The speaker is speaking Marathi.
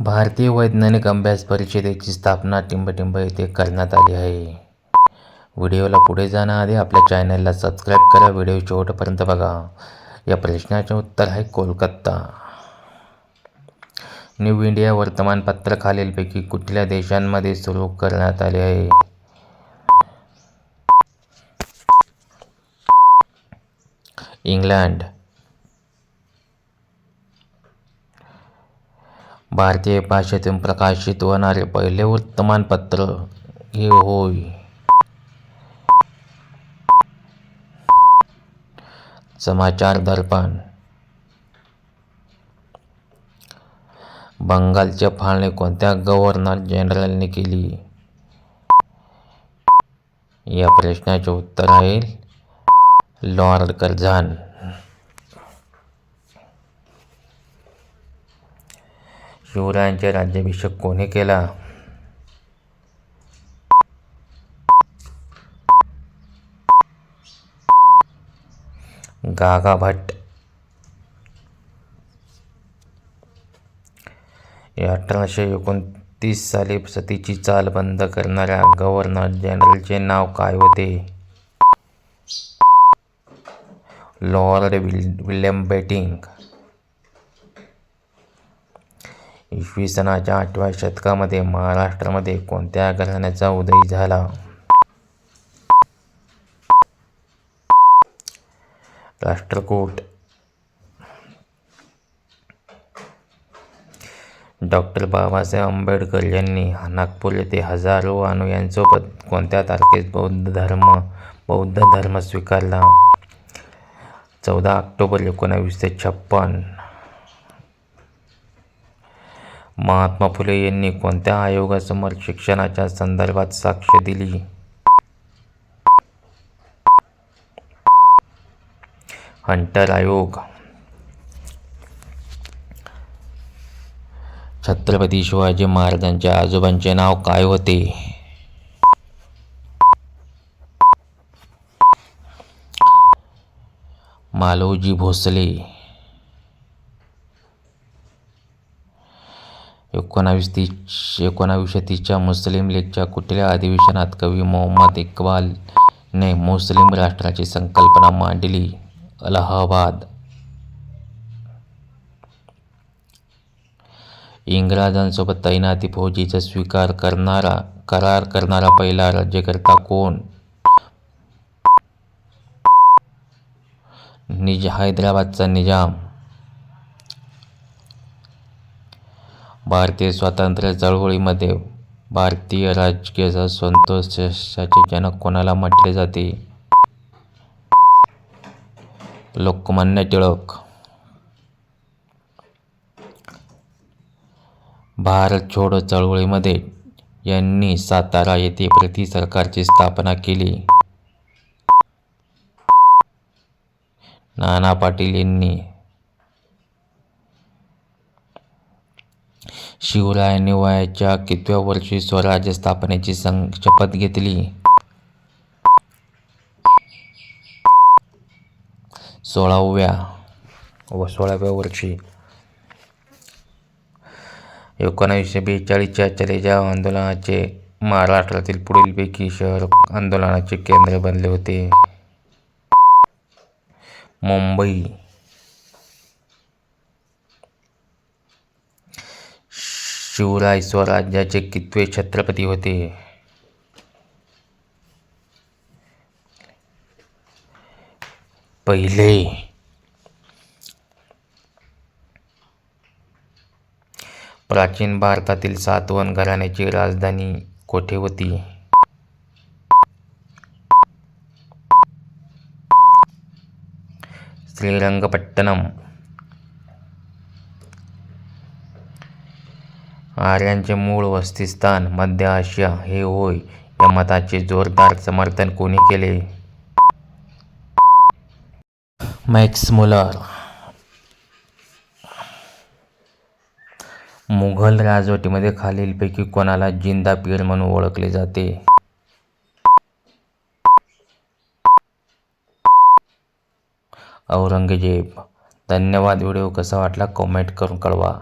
भारतीय वैज्ञानिक अभ्यास परिषदेची स्थापना टिंबटिंब येथे करण्यात आली आहे. व्हिडिओला पुढे जाण्याआधी आपल्या चॅनलला सबस्क्राईब करा व्हिडिओ शेवटपर्यंत बघा. या प्रश्नाचे उत्तर आहे कोलकाता. न्यू इंडिया वर्तमानपत्र खालीलपैकी कुठल्या देशांमध्ये सुरू करण्यात आले आहे? इंग्लंड. भारतीय भाषेतून प्रकाशित होणारे पहिले वर्तमानपत्र हे होय. समाचार दर्पण. बंगालची फाळणी कोणत्या गव्हर्नर जनरलने केली? या प्रश्नाचे उत्तर आहे लॉर्ड कर्झन. शिवरायांचा राज्याभिषेक कोणी केला? गागा भट्ट अठराशे एकोणतीस साली सतीची चाल बंद करणाऱ्या गव्हर्नर जनरलचे नाव काय होते? Lord Will William Bentinck. इसवी सनाच्या आठव्या शतकामध्ये महाराष्ट्रामध्ये कोणत्या घराण्याचा उदय झाला? राष्ट्रकूट. डॉक्टर बाबासाहेब आंबेडकर यांनी नागपूर येथे हजारो अनुयांसोबत कोणत्या तारखेस बौद्ध धर्म बौद्ध धर्म स्वीकारला? चौदा ऑक्टोबर एकोणावीसशे छप्पन. महात्मा फुले यांनी कोणत्या आयोगासमोर शिक्षणाच्या संदर्भात साक्ष दिली? हंटर आयोग. छत्रपती शिवाजी महाराजांच्या आजोबांचे नाव काय होते? मालोजी भोसले. एकोणावीस एकोणावीसशे तीसच्या मुस्लिम लीगच्या कुठल्या अधिवेशनात कवी मोहम्मद इक्बालने मुस्लिम राष्ट्राची संकल्पना मांडली? अलाहाबाद. इंग्रजांसोबत तैनाती फौजीचा स्वीकार करणारा, करार करणारा पहिला राज्यकर्ता कोण? निज हैदराबादचा निज़ाम. भारतीय स्वातंत्र्य चळवळीमध्ये भारतीय राजकीय संतोषाचे जनक कोणाला म्हटले जाते? लोकमान्य टिळक. भारत छोडो चळवळीमध्ये यांनी सातारा येथे प्रति सरकारची स्थापना केली. नाना पाटील यांनी शिवरायांनी वयाच्या कितव्या वर्षी स्वराज्य स्थापनेची सं शपथ घेतली? सोळाव्या. व सोळाव्या वर्षी. एकोणावीसशे बेचाळीसच्या चलेजाव आंदोलनाचे महाराष्ट्रातील पुढीलपैकी शहर आंदोलनाचे केंद्र बनले होते. मुंबई. शिवराय स्वराज्याचे कितवे छत्रपती होते? पहिले. प्राचीन भारतातील सातवन घराण्याची राजधानी कोठे होती? श्रीरंगपट्टणम. आर्यांचे मूळ वसतिस्थान मध्य आशिया हे होय या मताचे जोरदार समर्थन कोणी केले? Max Mueller. मुघल राजवटीमध्ये खालीलपैकी कोणाला जिंदा पीर म्हणून ओळखले जाते? औरंगजेब. धन्यवाद व्हिडिओ कसा वाटला कमेंट करून कळवा.